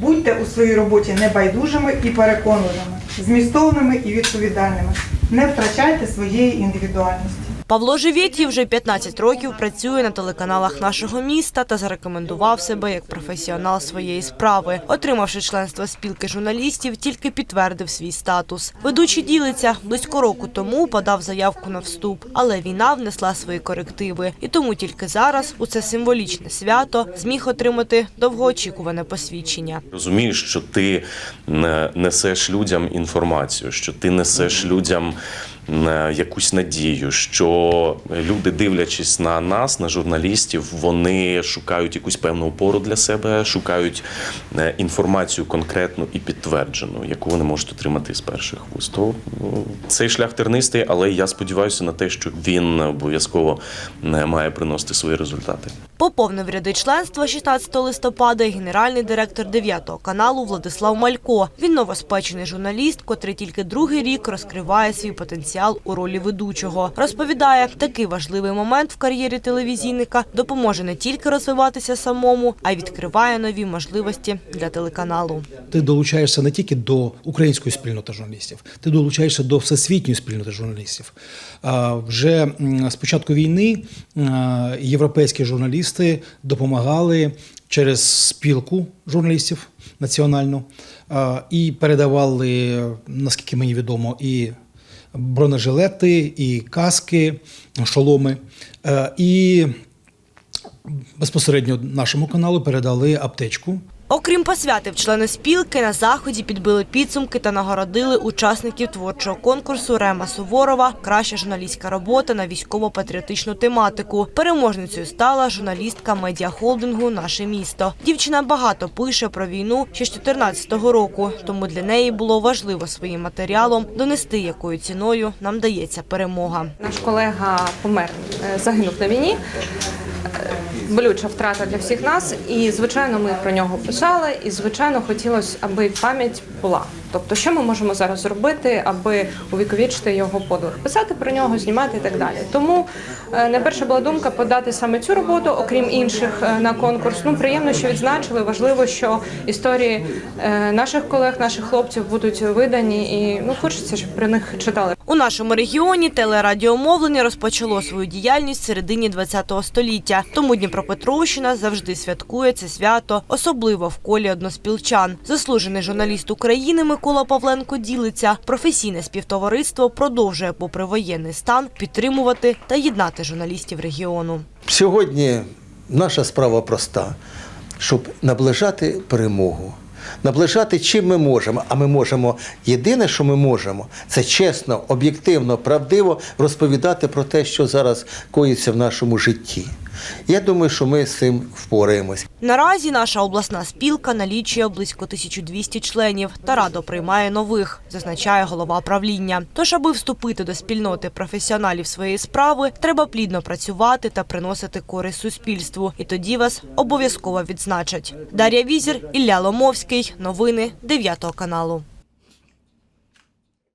Будьте у своїй роботі небайдужими і переконливими, змістовними і відповідальними. Не втрачайте своєї індивідуальності. Павло Живєтій вже 15 років працює на телеканалах нашого міста та зарекомендував себе як професіонал своєї справи. Отримавши членство спілки журналістів, тільки підтвердив свій статус. Ведучий ділиться близько року тому подав заявку на вступ, але війна внесла свої корективи, і тому тільки зараз у це символічне свято зміг отримати довгоочікуване посвідчення. Розумієш, що ти е, несеш людям інформацію, що ти несеш людям якусь надію, що люди, дивлячись на нас, на журналістів, вони шукають якусь певну опору для себе, шукають е, інформацію конкретну і підтверджену, яку вони можуть отримати з перших вуст. Ну, цей шлях тернистий, але я сподіваюся на те, що він обов'язково е, має приносити свої результати. Поповнив ряди членства 16 листопада генеральний директор 9 каналу Владислав Малько. Він новоспечений журналіст, котрий тільки другий рік розкриває свій потенціал у ролі ведучого. Розповідає, такий важливий момент в кар'єрі телевізійника допоможе не тільки розвиватися самому, а й відкриває нові можливості для телеканалу. Ти долучаєшся не тільки до української спільноти журналістів, ти долучаєшся до всесвітньої спільноти журналістів. Вже з початку війни європейські журналісти допомагали через спілку журналістів національну і передавали, наскільки мені відомо, і бронежилети, і каски, шоломи. Е, І безпосередньо нашому каналу передали аптечку Окрім посвятив члени спілки, на заході підбили підсумки та нагородили учасників творчого конкурсу Рема Суворова Краща журналістська робота на військово-патріотичну тематику. Переможницею стала журналістка медіахолдингу Наше місто. Дівчина багато пише про війну ще з 2014 року, тому для неї було важливо своїм матеріалом донести, якою ціною нам дається перемога. Наш колега помер, е, загинув на війні. Болюча втрата для всіх нас, і звичайно, ми про нього писали. І звичайно, хотілося, аби пам'ять була. Тобто, що ми можемо зараз зробити, аби увіковічити його подвиг, писати про нього, знімати і так далі. Тому е, найперша була думка подати саме цю роботу, окрім інших, е, на конкурс. Ну приємно, що відзначили. Важливо, що історії е, наших колег, наших хлопців будуть видані, і ну хочеться, щоб про них читали. У нашому регіоні телерадіомовлення розпочало свою діяльність в середині ХХ століття. Тому Дніпропетровщина завжди святкує це свято, особливо в колі односпілчан. Заслужений журналіст України Микола Павленко ділиться. Професійне співтовариство продовжує, попри воєнний стан, підтримувати та єднати журналістів регіону. Сьогодні наша справа проста, щоб наближати перемогу. Наближати чим ми можемо, а ми можемо єдине, що ми можемо, це чесно, об'єктивно, правдиво розповідати про те, що зараз коїться в нашому житті. Я думаю, що ми з цим впораємось. Наразі наша обласна спілка налічує близько 1200 членів та радо приймає нових, зазначає голова правління. Тож, аби вступити до спільноти професіоналів своєї справи, треба плідно працювати та приносити користь суспільству. І тоді вас обов'язково відзначать. Дар'я Візір, Ілля Ломовський. Новини 9 каналу.